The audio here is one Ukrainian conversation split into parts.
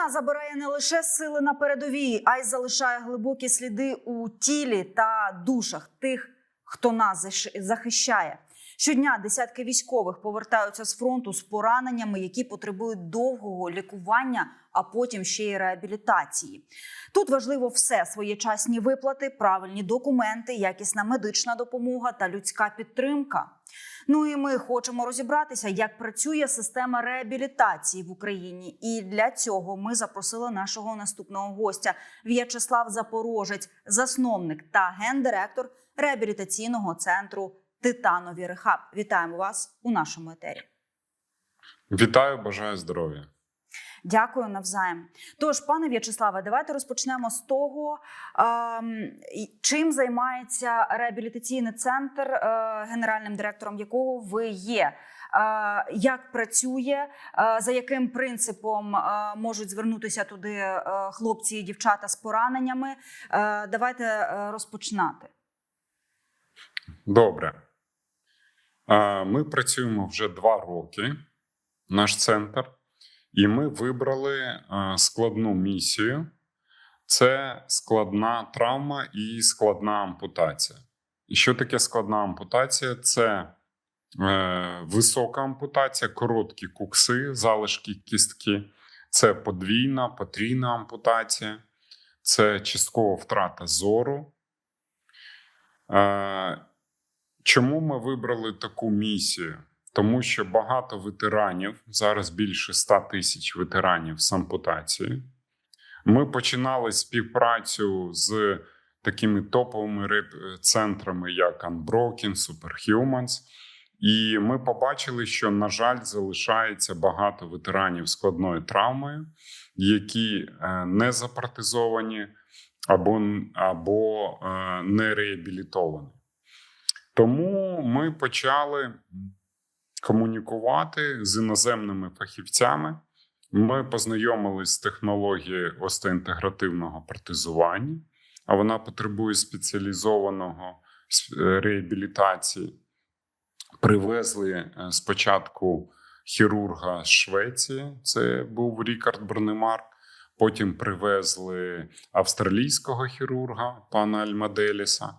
Війна забирає не лише сили на передовій, а й залишає глибокі сліди у тілі та душах тих, хто нас захищає. Щодня десятки військових повертаються з фронту з пораненнями, які потребують довгого лікування, а потім ще й реабілітації. Тут важливо все: своєчасні виплати, правильні документи, якісна медична допомога та людська підтримка. Ну і ми хочемо розібратися, як працює система реабілітації в Україні. І для цього ми запросили нашого наступного гостя В'ячеслав Запорожець, засновник та гендиректор реабілітаційного центру Титанові Рехаб. Вітаємо вас у нашому етері. Вітаю, бажаю здоров'я. Дякую навзаєм. Тож, пане В'ячеславе, давайте розпочнемо з того, ем, чим займається реабілітаційний центр, е, генеральним директором якого ви є. Е, Як працює, е, за яким принципом можуть звернутися туди хлопці і дівчата з пораненнями? Давайте розпочинати. Добре. Ми працюємо вже два роки, наш центр, і ми вибрали складну місію: це складна травма і складна ампутація. І що таке складна ампутація? Це е, висока ампутація, короткі кукси, залишки кістки, це подвійна, потрійна ампутація, це часткова втрата зору. Е, Чому ми вибрали таку місію? Тому що багато ветеранів, зараз більше 100 тисяч ветеранів з ампутацією. Ми починали співпрацю з такими топовими реп- центрами, як Unbroken, Superhumans. І ми побачили, що, на жаль, залишається багато ветеранів складною травмою, які е, не запартизовані або, або е, не реабілітовані. Тому ми почали комунікувати з іноземними фахівцями. Ми познайомились з технологією остеінтегративного протезування, а вона потребує спеціалізованого е, реабілітації. Привезли е, спочатку хірурга з Швеції, це був Рікард Бронемар. Потім привезли австралійського хірурга пана Альмаделіса.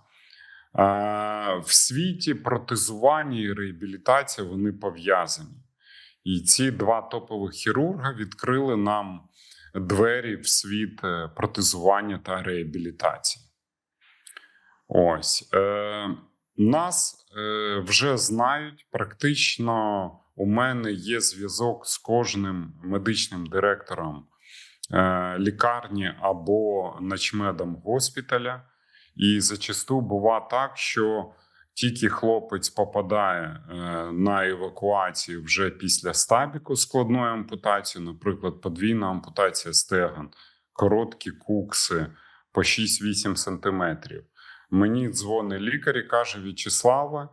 А, В світі протезування і реабілітація вони пов'язані. І ці два топових хірурга відкрили нам двері в світ е, протезування та реабілітації. Ось. Е, нас е, вже знають. Практично у мене є зв'язок з кожним медичним директором е, лікарні або начмедом госпіталя. І зачасту бува так, що тільки хлопець попадає е, на евакуацію вже після стабіку складної ампутації, наприклад, подвійна ампутація стегон, короткі кукси по 6-8 сантиметрів. Мені дзвонить лікар і каже: В'ячеслава,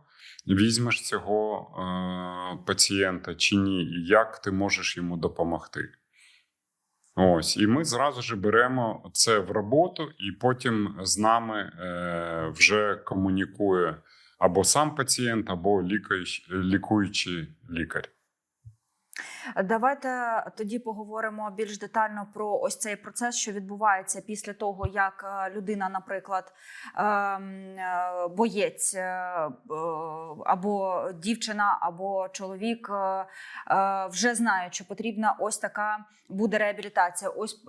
візьмеш цього е, пацієнта чи ні, і як ти можеш йому допомогти? Ось, і ми зразу ж беремо це в роботу, і потім з нами е, вже комунікує або сам пацієнт, або лікуючий, лікар. Давайте тоді поговоримо більш детально про ось цей процес, що відбувається після того, як е, людина, наприклад, ем, е, боєць е, або дівчина, або чоловік вже знають, що потрібна ось така буде реабілітація. Ось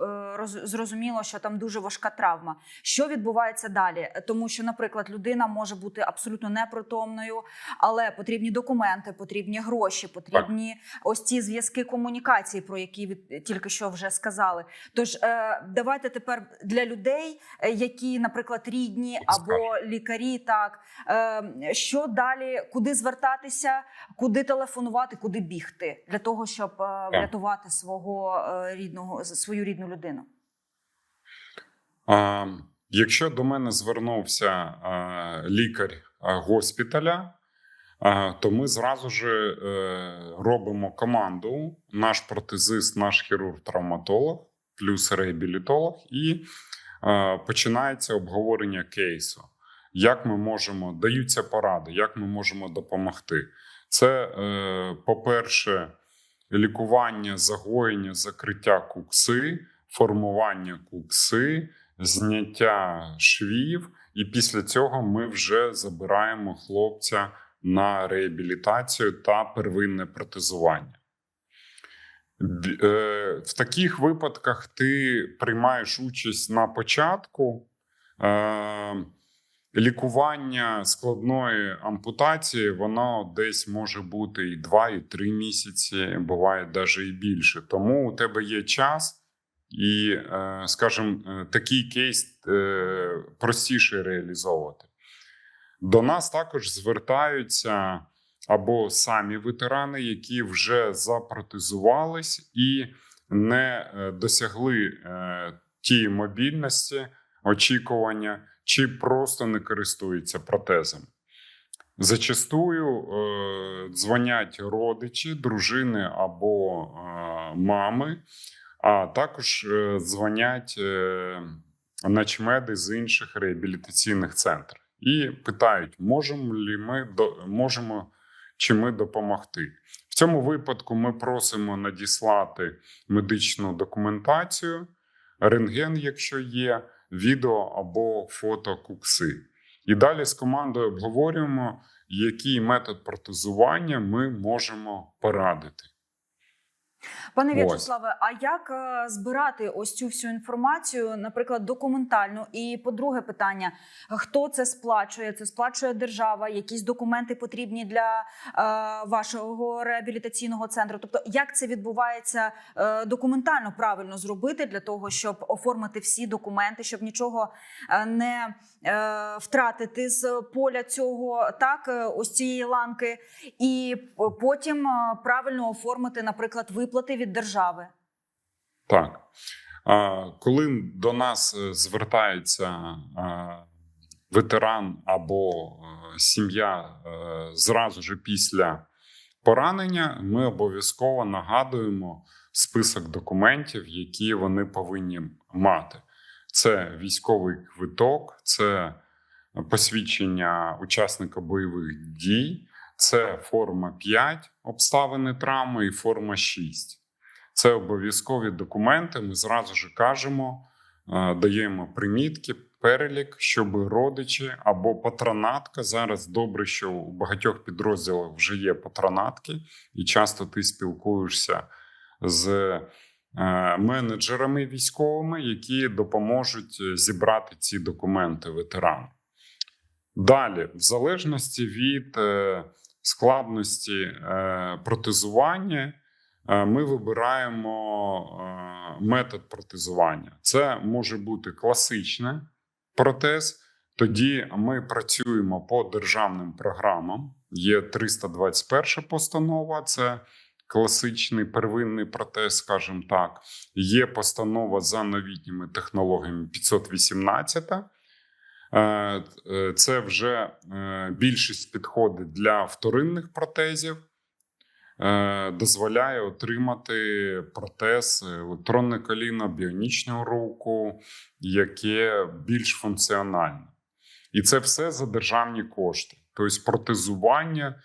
зрозуміло, що там дуже важка травма. Що відбувається далі? Тому що, наприклад, людина може бути абсолютно непритомною, але потрібні документи, потрібні гроші, потрібні ось ці зв'язки комунікації, про які ви тільки що вже сказали. Тож е, давайте тепер для людей, е, які, наприклад, рідні або лікарі, так е, що далі, куди звертатися, куди телефонувати, куди бігти для того, щоб врятувати свого рідного свою рідну людину. А, якщо до мене звернувся лікар госпіталя, то ми зразу ж е, робимо команду: наш протезист, наш хірург-травматолог, плюс реабілітолог, і е, починається обговорення кейсу. Як ми можемо, даються поради, як ми можемо допомогти. Це, е, по-перше, лікування, загоєння, закриття кукси, формування кукси, зняття швів, і після цього ми вже забираємо хлопця на реабілітацію та первинне протезування. Е, В таких випадках ти приймаєш участь на початку. Е, Лікування складної ампутації, воно десь може бути і 2, і 3 місяці, буває навіть і більше. Тому у тебе є час, і, е, скажімо, такий кейс простіше реалізовувати. До нас також звертаються або самі ветерани, які вже запротезувались і не е, досягли е, тієї мобільності, очікування, чи просто не користуються протезом. Зачастую е, дзвонять родичі, дружини або мами, а також дзвонять начмеди з інших реабілітаційних центрів і питають, можемо ли ми можемо чи ми допомогти. В цьому випадку ми просимо надіслати медичну документацію, рентген, якщо є, відео або фото кукси. І далі з командою обговорюємо, який метод протезування ми можемо порадити. Пане В'ячеславе, а як е, збирати ось цю всю інформацію, наприклад, документально? І по-друге, питання: хто це сплачує? Це сплачує держава? Якісь документи потрібні для е, вашого реабілітаційного центру? Тобто, як це відбувається е, документально правильно зробити для того, щоб оформити всі документи, щоб нічого е, не е, втратити з поля цього, так е, ось цієї ланки, і потім правильно оформити, наприклад, виплати від держави. Так. Коли до нас е, звертається ветеран або е, сім'я е, зразу ж після поранення, ми обов'язково нагадуємо список документів, які вони повинні мати. Це військовий квиток, це посвідчення учасника бойових дій, це форма 5 обставини травми і форма 6. Це обов'язкові документи. Ми зразу ж кажемо, е, даємо примітки, перелік, щоб родичі або патронатка. Зараз добре, що у багатьох підрозділах вже є патронатки, і часто ти спілкуєшся з е, менеджерами військовими, які допоможуть е, зібрати ці документи ветерану. Далі, в залежності від складності е, протезування. Е, ми вибираємо е, метод протезування. Це може бути класичний протез. Тоді ми працюємо по державним програмам. Є 321 постанова, це класичний первинний протез, скажімо так. Є постанова за новітніми технологіями 518. Е, е, Це вже е, більшість підходить для вторинних протезів дозволяє отримати протез, електронне коліно, біонічну руку, яке більш функціональне. І це все за державні кошти. Тобто протезування.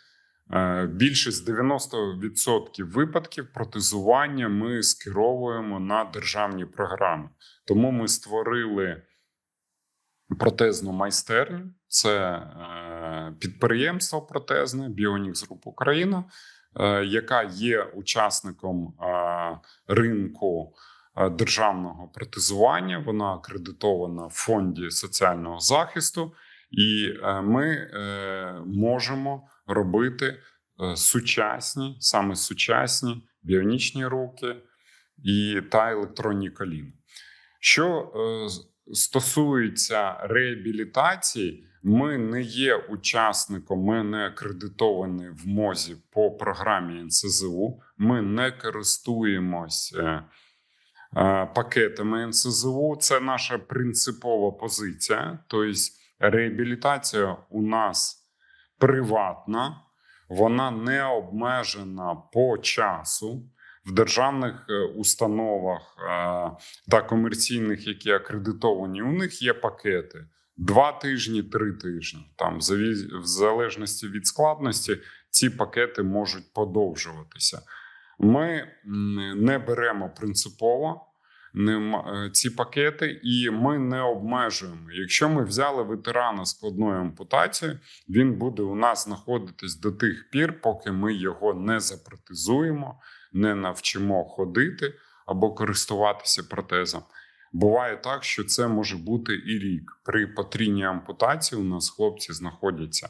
Більшість 90% випадків протезування ми скеровуємо на державні програми. Тому ми створили протезну майстерню. Це е, підприємство протезне Біонікс Груп Україна, е, яка є учасником е, ринку державного протезування. Вона акредитована в фонді соціального захисту, і ми можемо робити сучасні, саме сучасні біонічні руки і та електронні коліна. Що стосується реабілітації, ми не є учасником, ми не акредитовані в МОЗі по програмі НСЗУ. Ми не користуємось е, е, пакетами НСЗУ. Це наша принципова позиція. Тобто, реабілітація у нас приватна, вона не обмежена по часу. В державних е, установах е, та комерційних, які акредитовані, у них є пакети два тижні, три тижні. Там в залежності від складності ці пакети можуть подовжуватися. Ми не беремо принципово е, ці пакети, і ми не обмежуємо. Якщо ми взяли ветерана з складною ампутацією, він буде у нас знаходитись до тих пір, поки ми його не запротезуємо, не навчимо ходити або користуватися протезом. Буває так, що це може бути і рік. При потрійній ампутації у нас хлопці знаходяться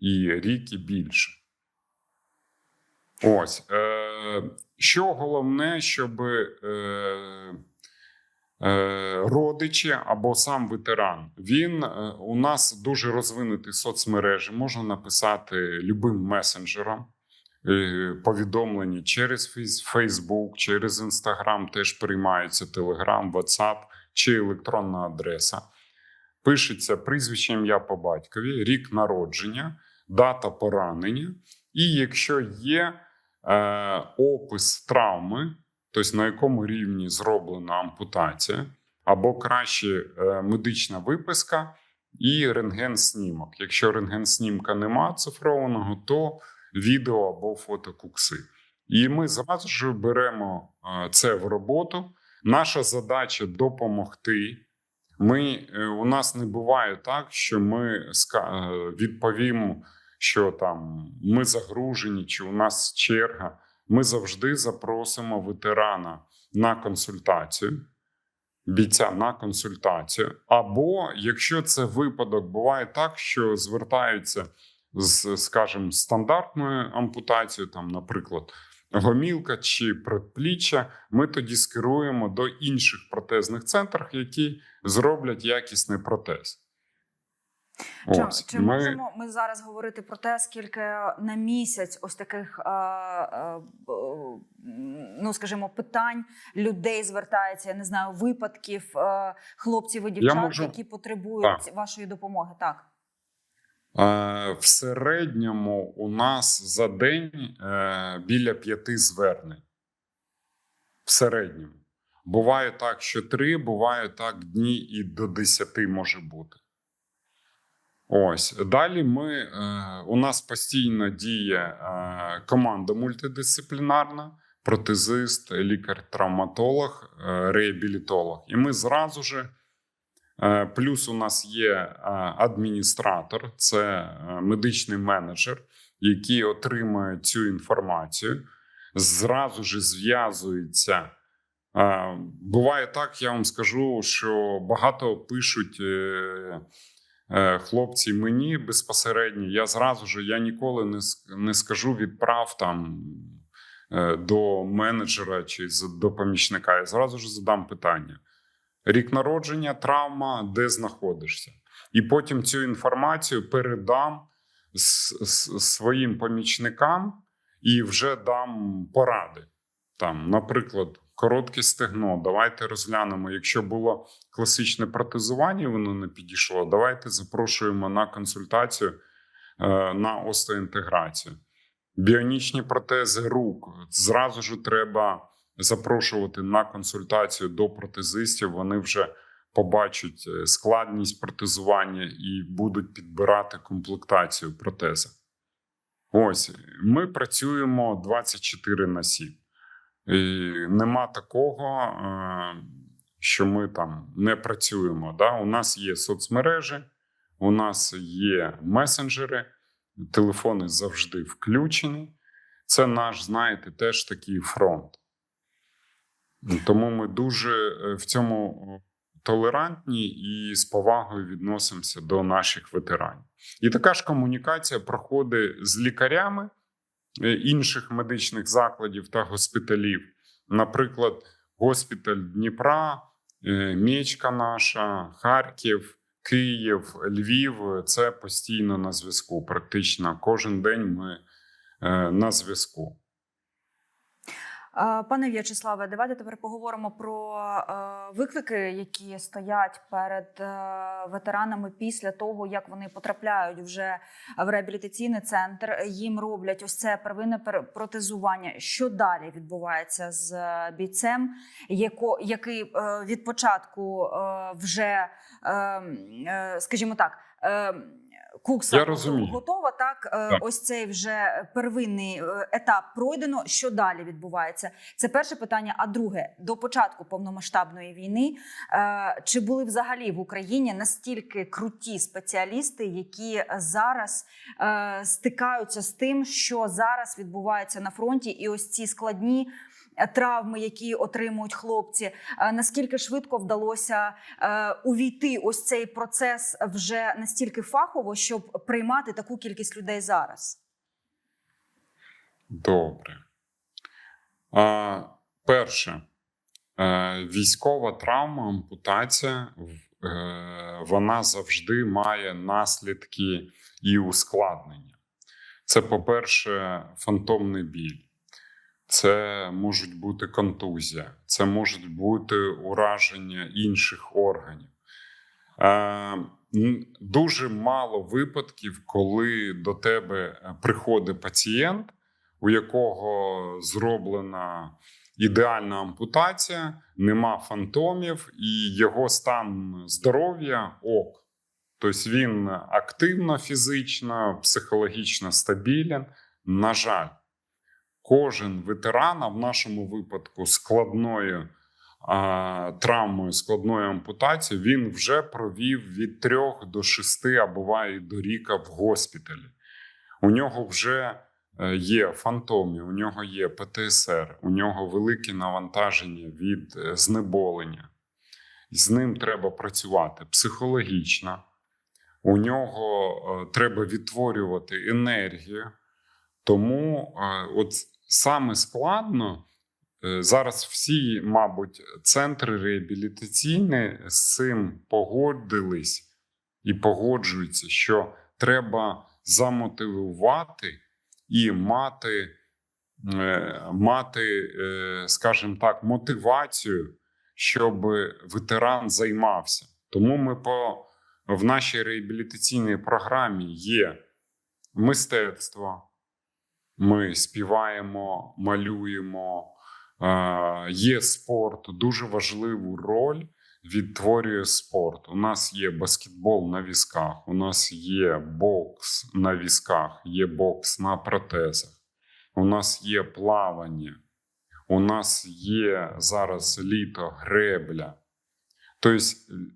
і рік, і більше. Ось. Е, що головне, щоб е, е, родичі або сам ветеран, він е, у нас дуже розвинуті соцмережі, можна написати любим месенджером. Е, Повідомлення через Фейс- Facebook, через Instagram теж приймаються Telegram, WhatsApp чи електронна адреса. Пишеться прізвище ім'я по батькові, рік народження, дата поранення. І якщо є е, опис травми, тобто на якому рівні зроблена ампутація, або краще е, медична виписка і рентген-снімок. Якщо рентген-снімка нема цифрованого, то відео або фото кукси. І ми зразу ж беремо це в роботу. Наша задача допомогти. Ми, е, у нас не буває так, що ми е, відповімо, що там ми загружені, чи у нас черга. Ми завжди запросимо ветерана на консультацію, бійця на консультацію. Або якщо це випадок, буває так, що звертаються з, скажімо, стандартною ампутацією, там, наприклад, гомілка чи предпліччя, ми тоді скеруємо до інших протезних центрів, які зроблять якісний протез. Чи, Ось, чи ми- можемо ми зараз говорити про те, скільки на місяць ось таких, е, е, ну скажімо, питань людей звертається, я не знаю, випадків е, хлопців і дівчат, можу- які потребують вашої допомоги? Так. Е, В середньому у нас за день е, біля п'яти звернень. В середньому. Буває так, що три, буває так дні і до десяти може бути. Ось. Далі ми, е, у нас постійно діє е, команда мультидисциплінарна, протезист, лікар-травматолог, е, реабілітолог. І ми зразу же. Е, Плюс у нас є е, адміністратор, це е, медичний менеджер, який отримує цю інформацію, зразу ж зв'язується. Буває так, я вам скажу, що багато пишуть хлопці мені безпосередньо. Я зразу ж я ніколи не, скажу відправ там до менеджера чи до помічника. Я зразу ж задам питання рік народження, травма, де знаходишся. І потім цю інформацію передам с- с- своїм помічникам і вже дам поради. Там, наприклад, коротке стегно. Давайте розглянемо. Якщо було класичне протезування, воно не підійшло. Давайте запрошуємо на консультацію е, на остеоінтеграцію. Біонічні протези рук зразу ж треба запрошувати на консультацію до протезистів. Вони вже побачать е, складність протезування і будуть підбирати комплектацію протеза. Ось ми працюємо 24 на 7. І нема такого, е, що ми там не працюємо. Да? У нас є соцмережі, у нас є месенджери, телефони завжди включені. Це наш, знаєте, теж такий фронт. Тому ми дуже е, в цьому толерантні і з повагою відносимося до наших ветеранів. І така ж комунікація проходить з лікарями е, інших медичних закладів та госпіталів. Наприклад, госпіталь Дніпра, е, Мєчка наша, Харків, Київ, Львів це постійно на зв'язку. Практично кожен день ми на зв'язку. Е, Пане В'ячеславе, давайте тепер поговоримо про е, виклики, які стоять перед е, ветеранами після того, як вони потрапляють вже в реабілітаційний центр. Їм роблять ось це первинне пер- протезування. Що далі відбувається з бійцем, який від початку вже, е, е, скажімо так. Кукса Я розумію. готова, так? Е, Так. Ось цей вже первинний е, етап пройдено. Що далі відбувається? Це перше питання. А друге, до початку повномасштабної війни, е, чи були взагалі в Україні настільки круті спеціалісти, які зараз стикаються з тим, що зараз відбувається на фронті, і ось ці складні. Травми, які отримують хлопці, Е, наскільки швидко вдалося е, увійти ось цей процес вже настільки фахово, щоб приймати таку кількість людей зараз? Добре. А, перше, е, військова травма, ампутація, вона завжди має наслідки і ускладнення. Це, по-перше, фантомний біль. Це можуть бути контузія, це можуть бути ураження інших органів. Е, дуже мало випадків, коли до тебе е, приходить пацієнт, у якого зроблена ідеальна ампутація, нема фантомів, і його стан здоров'я ок. Тобто він активно фізично, психологічно стабілен. На жаль, кожен ветеран, а в нашому випадку складною а, травмою, складною ампутацією, він вже провів від трьох до шести, а буває до ріка в госпіталі. У нього вже е, є фантоми, у нього є ПТСР, у нього велике навантаження від е, знеболення. З ним треба працювати психологічно. У нього е, треба відтворювати енергію. Тому от саме складно е, зараз всі, мабуть, центри реабілітаційні з цим погодились і погоджуються, що треба замотивувати і мати, е, мати, е, скажімо так, мотивацію, щоб ветеран займався. Тому ми по в нашій реабілітаційній програмі є мистецтво. Ми співаємо, малюємо. Е, Є спорт, дуже важливу роль відтворює спорт. У нас є баскетбол на візках, у нас є бокс на візках, є бокс на протезах, у нас є плавання, у нас є зараз літо гребля. Тобто,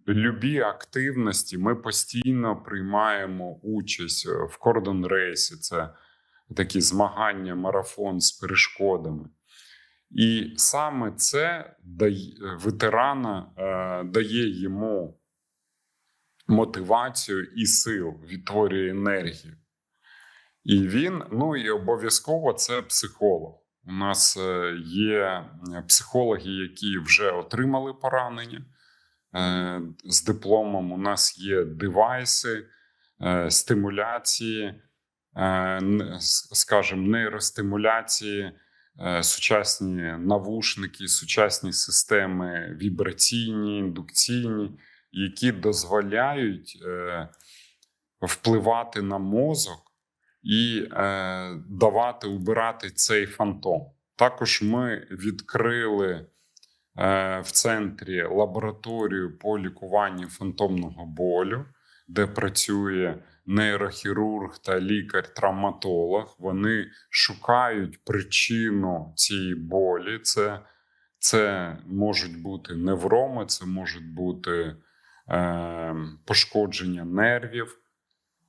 любі активності ми постійно приймаємо участь в кордон рейсі. Це такі змагання, марафон з перешкодами. І саме це дає, ветерана е, дає йому мотивацію і сил, відтворює енергію. І він, ну і обов'язково це психолог. У нас е, є психологи, які вже отримали поранення е, з дипломом. У нас є девайси, е, стимуляції, е, скажімо, нейростимуляції, е, сучасні навушники, сучасні системи вібраційні, індукційні, які дозволяють е, впливати на мозок і е, давати убирати цей фантом. Також ми відкрили е, в центрі лабораторію по лікуванню фантомного болю, де працює нейрохірург та лікар-травматолог. Вони шукають причину цієї болі. Це, це можуть бути невроми, це можуть бути е, пошкодження нервів.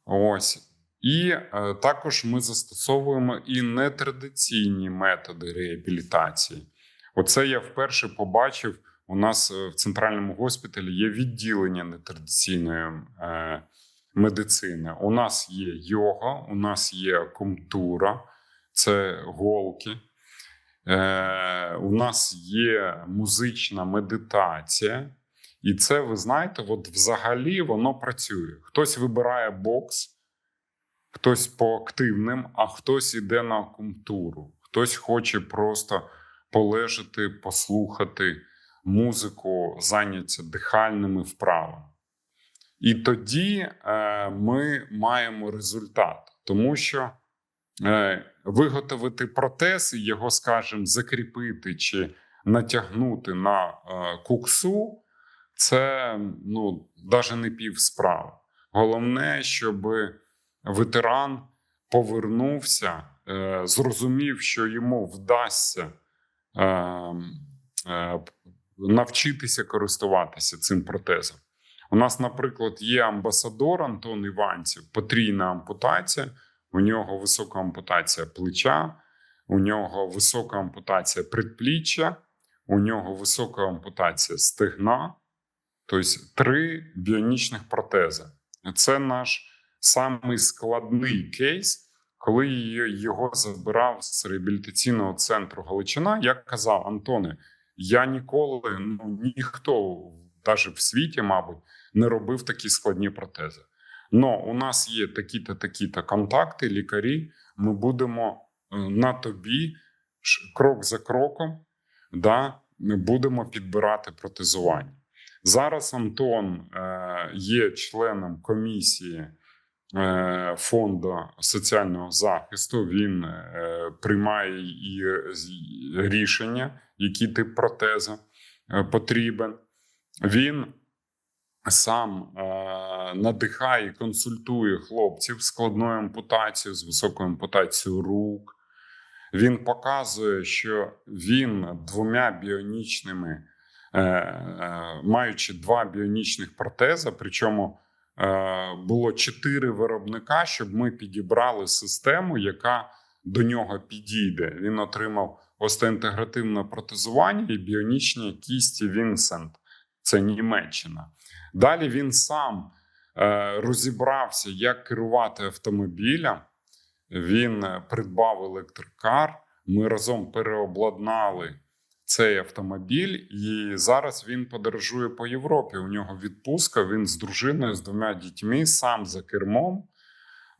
Ось. І е, також ми застосовуємо і нетрадиційні методи реабілітації. Оце я вперше побачив. У нас е, в центральному госпіталі є відділення нетрадиційної е, медицини. У нас є йога, у нас є акумптура, це голки. Е, у нас є музична медитація. І це, ви знаєте, от взагалі воно працює. Хтось вибирає бокс, хтось по активним, а хтось іде на акумптуру, хтось хоче просто полежати, послухати музику, зайняться дихальними вправами. І тоді е, ми маємо результат, тому що е, виготовити протез і його, скажімо, закріпити чи натягнути на е, куксу це ну, навіть не пів справи. Головне, щоб ветеран повернувся, е, зрозумів, що йому вдасться е, е, навчитися користуватися цим протезом. У нас, наприклад, є амбасадор Антон Іванців, потрійна ампутація. У нього висока ампутація плеча, у нього висока ампутація предпліччя, у нього висока ампутація стегна, тобто три біонічних протези. Це наш самий складний кейс, коли його забирав з реабілітаційного центру Галичина. Я казав, Антоне, я ніколи, ну ніхто, навіть в світі, мабуть, не робив такі складні протези. Но у нас є такі-то, такі-то контакти, лікарі. Ми будемо е, на тобі крок за кроком, да, ми будемо підбирати протезування. Зараз Антон е, є членом комісії е, фонду соціального захисту. Він е, приймає і рішення, який тип протеза е, потрібен. Він сам е, надихає консультує хлопців з складною ампутацією, з високою ампутацією рук. Він показує, що він двома біонічними, е, е, маючи два біонічних протези, причому е, було чотири виробника, щоб ми підібрали систему, яка до нього підійде. Він отримав остеінтегративне протезування і біонічні кісті Вінсент. Це Німеччина. Далі він сам е, розібрався, як керувати автомобілем. Він е, придбав електрокар. Ми разом переобладнали цей автомобіль, і зараз він подорожує по Європі. У нього відпустка. Він з дружиною, з двома дітьми, сам за кермом.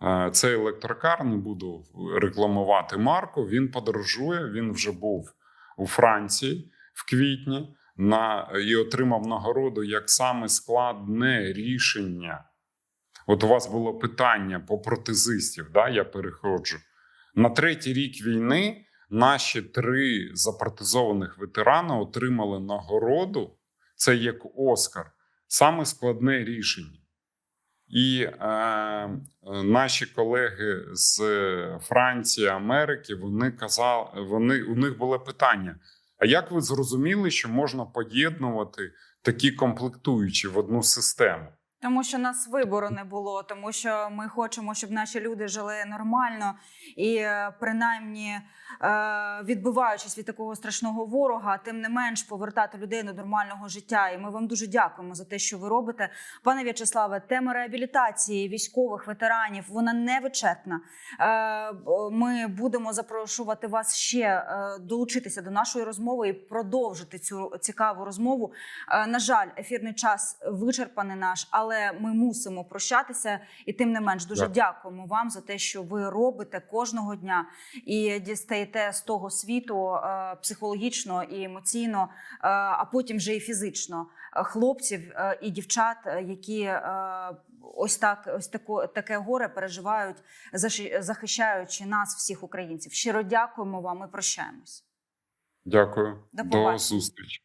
Е, Цей електрокар не буду рекламувати марку. Він подорожує. Він вже був у Франції в квітні на, і отримав нагороду як саме складне рішення. От у вас було питання по протезистів, да, я переходжу. На третій рік війни наші три запротезованих ветерани отримали нагороду. Це як Оскар, саме складне рішення. І е, наші колеги з Франції, Америки, вони казали, вони, у них було питання: а як ви зрозуміли, що можна поєднувати такі комплектуючі в одну систему? Тому що нас вибору не було, тому що ми хочемо, щоб наші люди жили нормально і е, принаймні е, відбиваючись від такого страшного ворога, тим не менш повертати людей до нормального життя. І ми вам дуже дякуємо за те, що ви робите. Пане В'ячеславе, тема реабілітації військових ветеранів вона невичерпна. Е, б- Ми будемо запрошувати вас ще е, долучитися до нашої розмови і продовжити цю цікаву розмову. Е, На жаль, ефірний час вичерпаний наш, але ми мусимо прощатися. І тим не менш, дуже Дякую. дякуємо вам за те, що ви робите кожного дня і дістаєте з того світу е, психологічно і емоційно, е, а потім вже і фізично е, хлопців е, і дівчат, е, які е, ось так, ось тако, таке горе переживають, захищаючи нас, всіх українців. Щиро дякуємо вам. Ми прощаємось. Дякую. До До зустрічі.